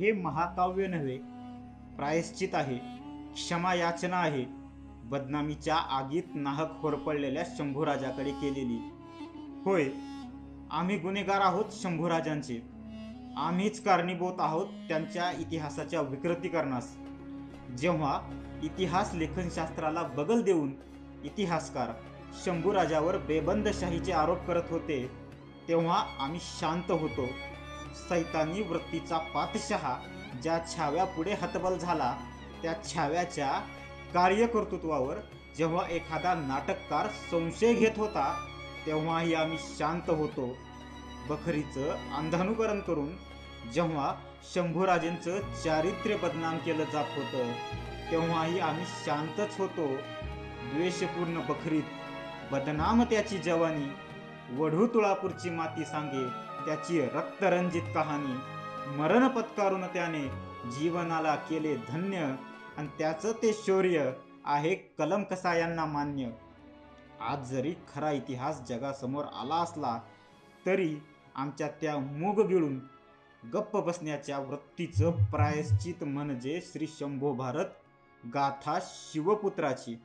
हे महाकाव्य नव्हे प्रायश्चित आहे क्षमा याचना आहे. बदनामीच्या आगीत नाहक होरपळलेल्या शंभूराजाकडे केलेली. होय आम्ही गुन्हेगार आहोत शंभूराजांचे. आम्हीच कारणीभूत आहोत त्यांच्या इतिहासाच्या विकृतीकरणास. जेव्हा इतिहास लेखनशास्त्राला बगल देऊन इतिहासकार शंभूराजावर बेबंदशाहीचे आरोप करत होते तेव्हा आम्ही शांत होतो. सैतानी वृत्तीचा पातशहा ज्या छाव्यापुढे हतबल झाला त्या छाव्याच्या कार्यकर्तृत्वावर जेव्हा एखादा नाटककार संशय घेत होता तेव्हाही आम्ही शांत होतो. बखरीचं अंधानुकरण करून जेव्हा शंभूराजेंचं चारित्र्य बदनाम केलं जात होतं तेव्हाही आम्ही शांतच होतो. द्वेषपूर्ण बखरीत बदनाम त्याची जवानी वढू तुळापूरची माती सांगे त्याची रक्तरंजित कहाणी. मरण पत्कारून त्याने जीवनाला केले धन्य आणि त्याचं ते शौर्य आहे कलम कसा यांना मान्य. आज जरी खरा इतिहास जगासमोर आला असला तरी आमच्या त्या मूग गिळून गप्प बसण्याच्या वृत्तीचं प्रायश्चित म्हणजे श्री शंभो भारत गाथा शिवपुत्राची.